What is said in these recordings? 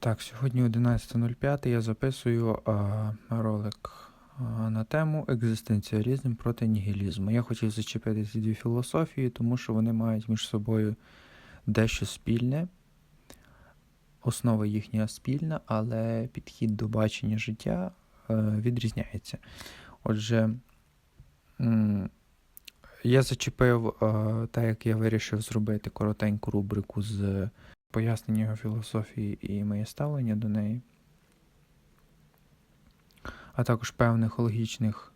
Так, сьогодні 11.05 я записую а, ролик а, на тему екзистенціалізм проти нігілізму. Я хотів зачепити ці дві філософії, тому що вони мають між собою дещо спільне. Основа їхня спільна, але підхід до бачення життя е, відрізняється. Отже, я зачепив, е, так як я вирішив зробити коротеньку рубрику з пояснення його філософії і моє ставлення до неї, а також певних логічних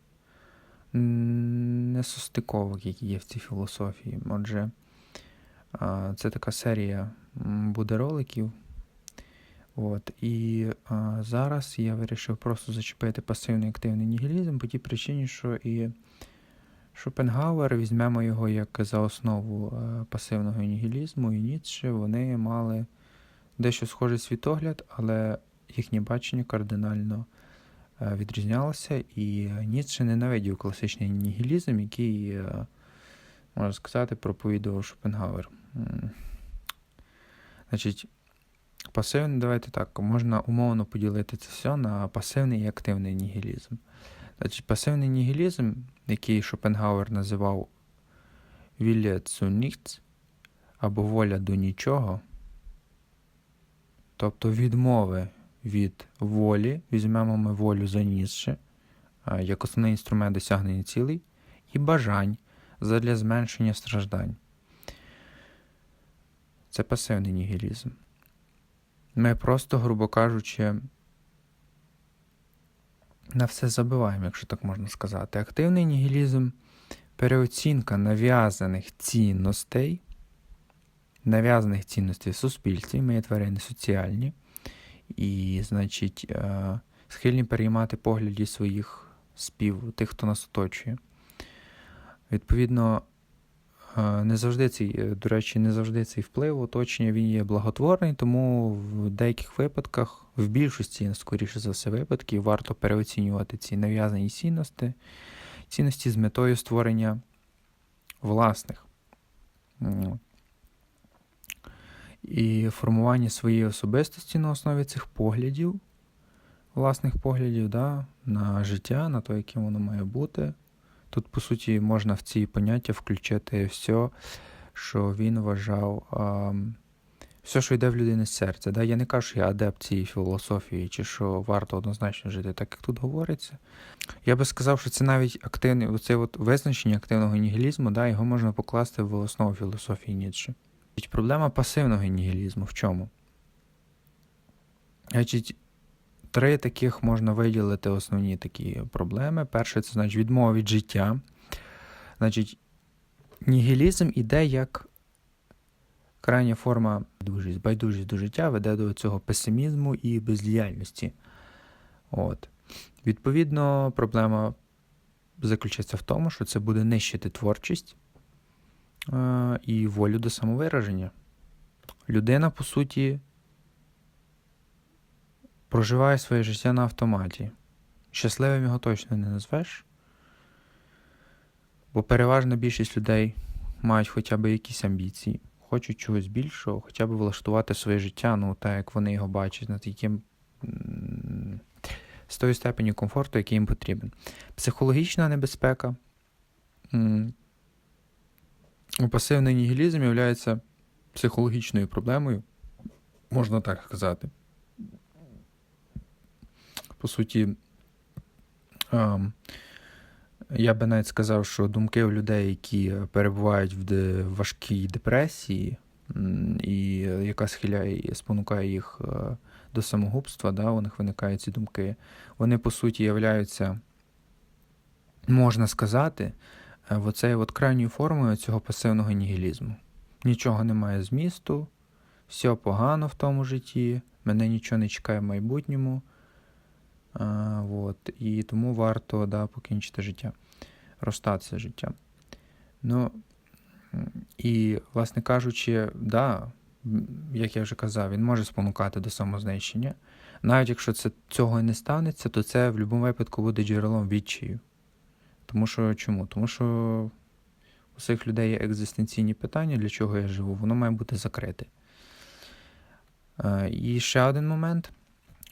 несостиковок, які є в цій філософії. Отже, це така серія буде роликів. От, і а, зараз я вирішив просто зачепити пасивний активний нігілізм по тій причині, що і Шопенгауер, візьмемо його як за основу е, пасивного нігілізму, і Ніцше, вони мали дещо схожий світогляд, але їхнє бачення кардинально е, відрізнялося, і Ніцше ненавидів класичний нігілізм, який, е, можна сказати, проповідував Шопенгауер. Значить, пасивний, давайте так, можна умовно поділити це все на пасивний і активний нігілізм. Значить, пасивний нігілізм, який Шопенгауер називав zu nichts, або воля до нічого, тобто відмови від волі, візьмемо ми волю за Ніцше, як основний інструмент досягнення цілей, і бажань задля зменшення страждань. Це пасивний нігілізм. Ми просто, грубо кажучи, на все забиваємо, якщо так можна сказати. Активний нігілізм переоцінка нав'язаних цінностей, нав'язаних цінностей в суспільстві, ми є тварини соціальні, і, значить, е, схильні переймати погляді своїх спів, тих, хто нас оточує. Відповідно, не завжди цей, е, до речі, не завжди цей вплив оточення він є благотворний, тому в деяких випадках, в більшості, скоріше за все, випадків, варто переоцінювати ці нав'язані цінності, цінності з метою створення власних. І формування своєї особистості на основі цих поглядів, власних поглядів да, на життя, на те, яким воно має бути. Тут, по суті, можна в ці поняття включити все, що він вважав, а, все, що йде в людини з серця. Да? Я не кажу, що я адепт цієї філософії, чи що варто однозначно жити, так як тут говориться. Я би сказав, що це навіть активний, оце от визначення активного нігілізму, да, його можна покласти в основу філософії Ніцше. Проблема пасивного нігілізму в чому? Значить, три таких можна виділити основні такі проблеми. Перше, це значить відмова від життя. Значить, нігілізм іде як крайня форма байдужість. Байдужість до життя веде до цього песимізму і бездіяльності. От. Відповідно, проблема заключається в тому, що це буде нищити творчість е, і волю до самовираження. Людина, по суті, проживає своє життя на автоматі. Щасливим його точно не назвеш. Бо переважна більшість людей мають хоча б якісь амбіції, хочуть чогось більшого, хоча б влаштувати своє життя, ну так як вони його бачать, над яким з тою степеню комфорту, який їм потрібен. Психологічна небезпека. пасивний нігілізм є психологічною проблемою, можна так сказати. По суті, ем, я би навіть сказав, що думки у людей, які перебувають в важкій депресії, і е, яка схиляє спонукає їх е, до самогубства, да, у них виникають ці думки, вони по суті являються, можна сказати, е, оцею от крайньою формою цього пасивного нігілізму. Нічого немає змісту, все погано в тому житті, мене нічого не чекає в майбутньому. А, вот, і тому варто да, покінчити життя, розстатися з життям. Ну, і, власне кажучи, да, як я вже казав, він може спонукати до самознищення. Навіть якщо це, цього і не станеться, то це в будь-якому випадку буде джерелом відчаю. Тому що чому? Тому що у цих людей є екзистенційні питання, для чого я живу, воно має бути закрите. Е, І ще один момент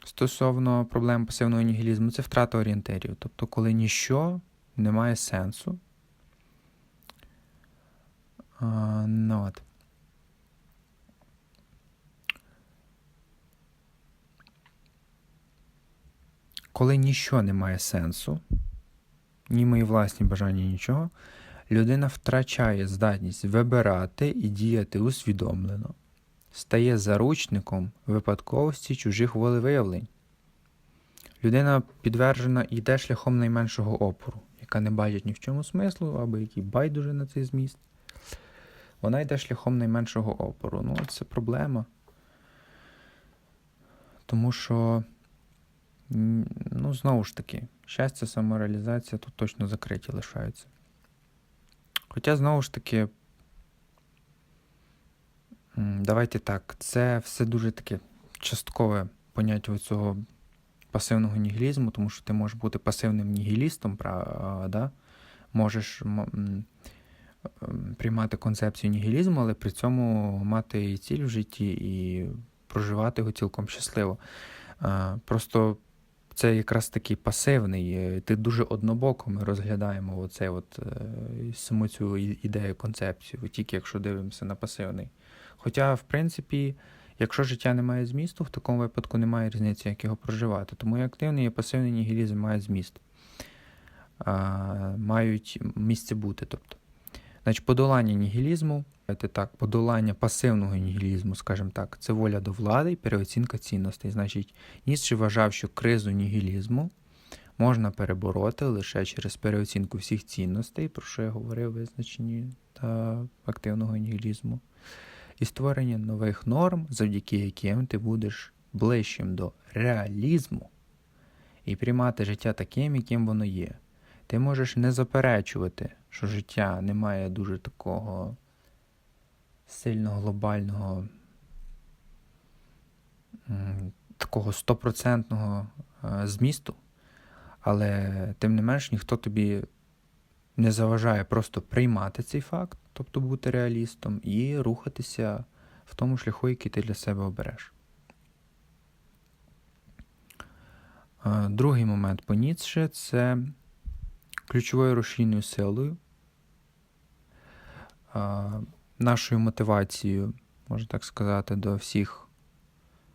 стосовно проблем пасивного нігілізму це втрата орієнтирів. Тобто, коли ніщо не має сенсу. А, ну, от. Коли ніщо не має сенсу, ні мої власні бажання, нічого, людина втрачає здатність вибирати і діяти усвідомлено, стає заручником випадковості чужих волевиявлень. Людина підтверджена йде шляхом найменшого опору, яка не бачить ні в чому смислу, або який байдуже на цей зміст. Вона йде шляхом найменшого опору. Ну, це проблема. Тому що, ну, знову ж таки, щастя, самореалізація тут точно закриті лишаються. Хоча, знову ж таки, давайте так, це все дуже таке часткове поняття цього пасивного нігілізму, тому що ти можеш бути пасивним нігілістом, да? можеш приймати концепцію нігілізму, але при цьому мати і ціль в житті і проживати його цілком щасливо. Просто це якраз такий пасивний. е, Ти дуже однобоко ми розглядаємо оцей от, е, саму цю ідею, концепцію, тільки якщо дивимося на пасивний. Хоча, в принципі, якщо життя не має змісту, в такому випадку немає різниці, як його проживати. Тому і активний, і пасивний нігілізм має зміст. А, мають місце бути. Тобто. Значить, подолання нігілізму, так, подолання пасивного нігілізму, скажімо так, це воля до влади і переоцінка цінностей. Значить, Ніцше вважав, що кризу нігілізму можна перебороти лише через переоцінку всіх цінностей, про що я говорив визначенні та активного нігілізму, і створення нових норм, завдяки яким ти будеш ближчим до реалізму і приймати життя таким, яким воно є. Ти можеш не заперечувати, що життя не має дуже такого сильного глобального, такого стопроцентного е, змісту, але тим не менш ніхто тобі не заважає просто приймати цей факт, тобто бути реалістом, і рухатися в тому шляху, який ти для себе обереш. Е, Другий момент по Ніцше це ключовою рушійною силою, нашою мотивацією, можна так сказати, до всіх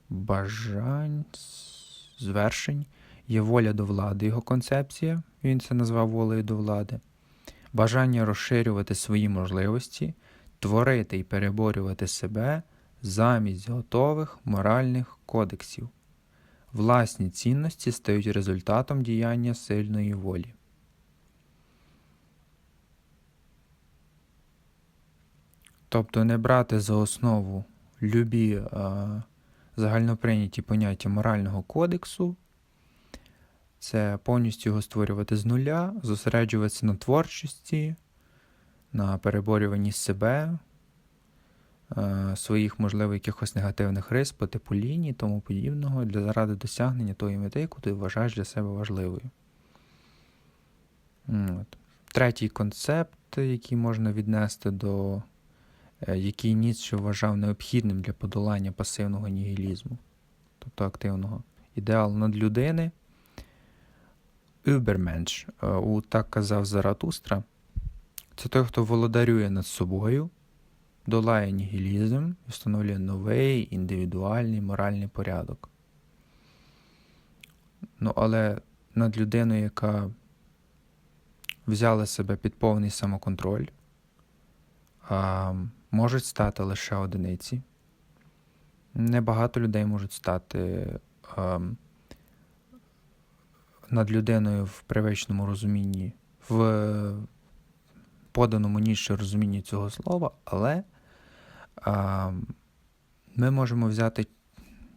бажань, звершень є воля до влади, його концепція, він це назвав волею до влади, бажання розширювати свої можливості, творити і переборювати себе замість готових моральних кодексів. Власні цінності стають результатом діяння сильної волі. Тобто не брати за основу любі е, загальноприйняті поняття морального кодексу, це повністю його створювати з нуля, зосереджуватися на творчості, на переборюванні себе, е, своїх, можливо, якихось негативних рис по типу лінії, тому подібного, для заради досягнення тої мети, яку ти вважаєш для себе важливою. От. Третій концепт, який можна віднести до е, який Ніцше вважав необхідним для подолання пасивного нігілізму, тобто активного. Ідеал надлюдини. Übermensch, е, у так казав Заратустра, це той, хто володарює над собою, долає нігілізм і встановлює новий індивідуальний моральний порядок. Ну, але над людиною, яка взяла себе під повний самоконтроль, можуть стати лише одиниці. Небагато людей можуть стати а, над людиною в привичному розумінні, в поданому ніше розумінні цього слова, але а, ми можемо взяти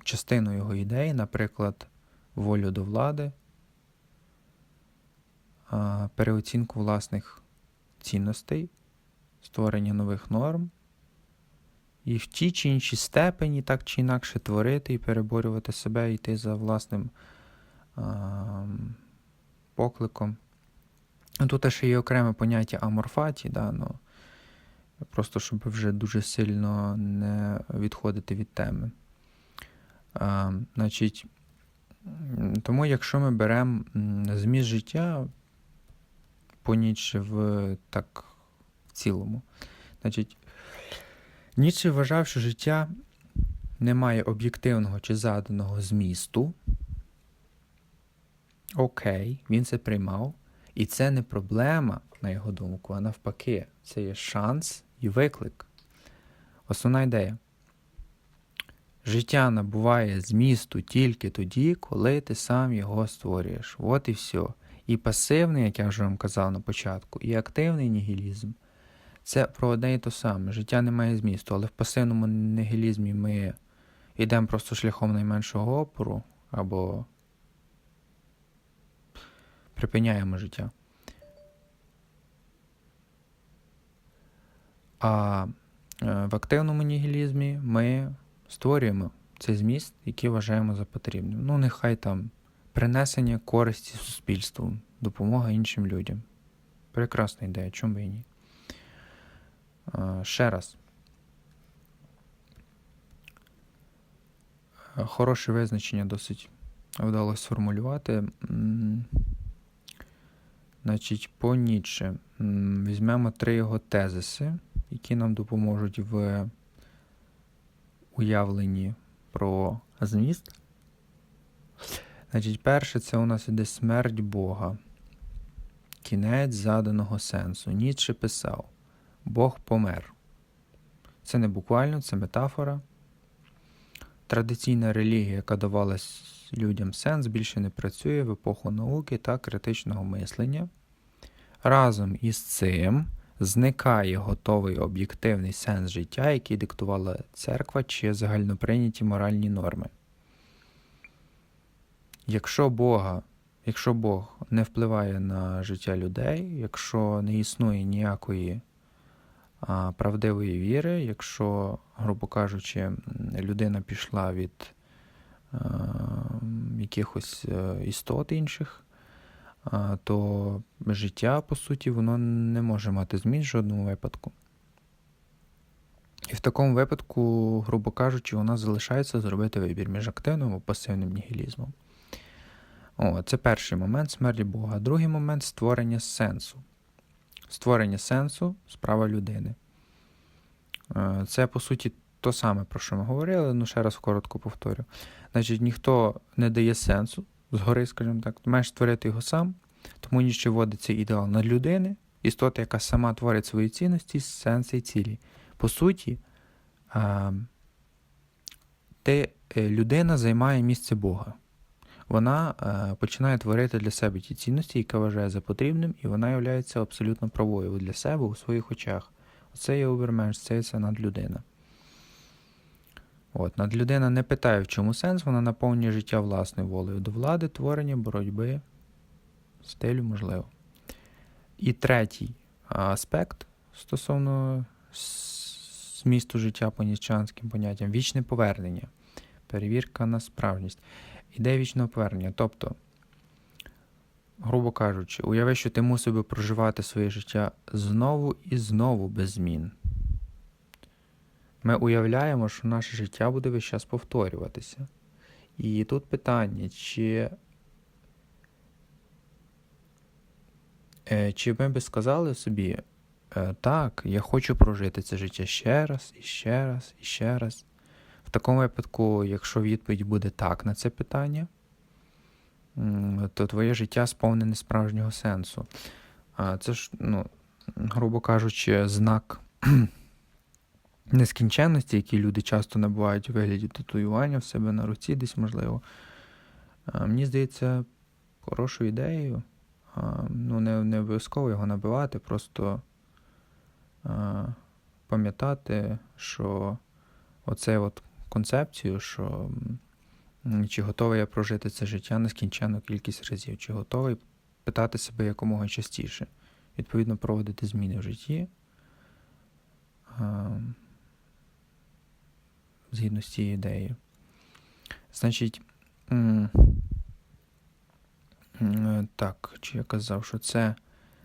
частину його ідей, наприклад, волю до влади, а, переоцінку власних цінностей, створення нових норм, і в тій чи іншій степені так чи інакше творити і переборювати себе, йти за власним покликом. Ну, Тут ще є окреме поняття аморфаті, да, ну, просто щоб вже дуже сильно не відходити від теми. А, значить, тому якщо ми беремо зміст життя по Ніцше в так в цілому, значить, Ніцше вважав, що життя не має об'єктивного чи заданого змісту. Окей, він це приймав. І це не проблема, на його думку, а навпаки, це є шанс і виклик. Основна ідея. Життя набуває змісту тільки тоді, коли ти сам його створюєш. От і все. І пасивний, як я вже вам казав на початку, і активний нігілізм це про одне і те саме. Життя не має змісту, але в пасивному нігілізмі ми йдемо просто шляхом найменшого опору або припиняємо життя. А е, в активному нігілізмі ми створюємо цей зміст, який вважаємо за потрібним. Ну, нехай там принесення користі суспільству, допомога іншим людям. Прекрасна ідея, чому би і ні. Е, Ще раз. Е, Хороше визначення досить вдалося сформулювати. Значить, по Ніцше візьмемо три його тезиси, які нам допоможуть в уявленні про зміст. Значить, перше, це у нас іде смерть Бога. Кінець заданого сенсу. Ніцше писав: Бог помер. Це не буквально, це метафора. Традиційна релігія, яка давалась людям сенс, більше не працює в епоху науки та критичного мислення. Разом із цим зникає готовий об'єктивний сенс життя, який диктувала церква чи загальноприйняті моральні норми. Якщо Бога, якщо Бог не впливає на життя людей, якщо не існує ніякої а, правдивої віри, якщо, грубо кажучи, людина пішла від а, якихось е, істот інших, то життя, по суті, воно не може мати змін в жодному випадку. І в такому випадку, грубо кажучи, у нас залишається зробити вибір між активним і пасивним нігілізмом. О, це перший момент смерті Бога. Другий момент створення сенсу. Створення сенсу справа людини. Е, Це, по суті, то саме, про що ми говорили, ну ще раз коротко повторю. Значить, ніхто не дає сенсу згори, скажімо так, ти маєш створити його сам, тому ніщо вводиться ідеал над людини, істота, яка сама творить свої цінності, сенси і цілі. По суті, ти, е, людина займає місце Бога. Вона е, починає творити для себе ті цінності, які вважає за потрібним, і вона є абсолютно правою для себе у своїх очах. Оце є оберменш, це є надлюдина. От, надлюдина не питає, в чому сенс, вона наповнює життя власною волею до влади, творення, боротьби, стилю, можливо. І третій аспект стосовно змісту життя по нічанським поняттям вічне повернення, перевірка на справжність. Ідея вічного повернення. Тобто, грубо кажучи, уяви, що ти мусив би проживати своє життя знову і знову без змін. Ми уявляємо, що наше життя буде весь час повторюватися. І тут питання, чи, е, чи ми би сказали собі, е, так, я хочу прожити це життя ще раз, і ще раз, і ще раз. В такому випадку, якщо відповідь буде так на це питання, то твоє життя сповнене справжнього сенсу. Це ж, ну, грубо кажучи, знак нескінченності, які люди часто набувають у вигляді татуювання в себе на руці, десь можливо. Мені здається, хорошою ідеєю. Ну, не, не обов'язково його набивати, просто пам'ятати, що оце от концепцію, що чи готовий я прожити це життя нескінченну кількість разів, чи готовий питати себе якомога частіше, відповідно, проводити зміни в житті. Згідно з цією ідеєю. Значить, м, так, чи я казав, що це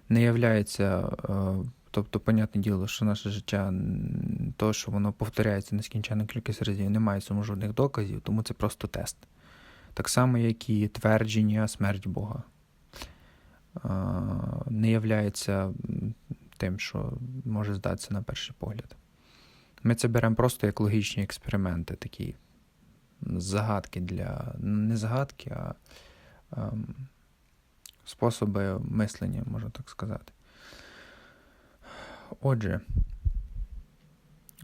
не являється е, Тобто, понятне діло, що наше життя, то, що воно повторяється нескінченну кількість разів, немає цьому жодних доказів, тому це просто тест. Так само, як і твердження смерть Бога. Не являється тим, що може здатися на перший погляд. Ми це беремо просто як логічні експерименти, такі загадки для. Не загадки, а ем, способи мислення, можна так сказати. Отже,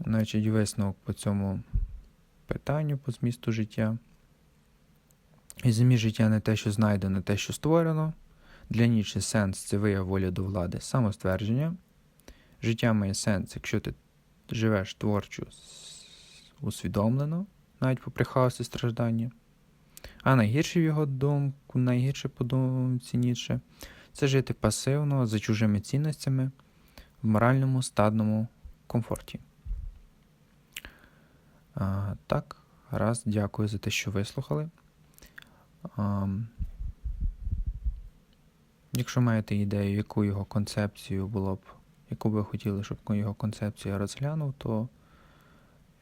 значить, висновок по цьому питанню, по змісту життя. І зміст життя не те, що знайдено, те, що створено. Для Ніче сенс це вияв волі до влади, самоствердження. Життя має сенс, якщо ти живеш творчо, усвідомлено, навіть попри хаос і страждання. А найгірше в його думку, найгірше по думці Ніцше – це жити пасивно, за чужими цінностями, в моральному стадному комфорті. А, так, раз, дякую за те, що вислухали. А, якщо маєте ідею, яку його концепцію було б, яку би хотіли, щоб його концепція розглянув, то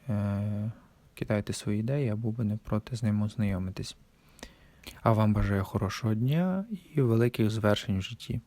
е, кидайте свої ідеї, або би не проти з ним ознайомитись. А вам бажаю хорошого дня і великих звершень в житті.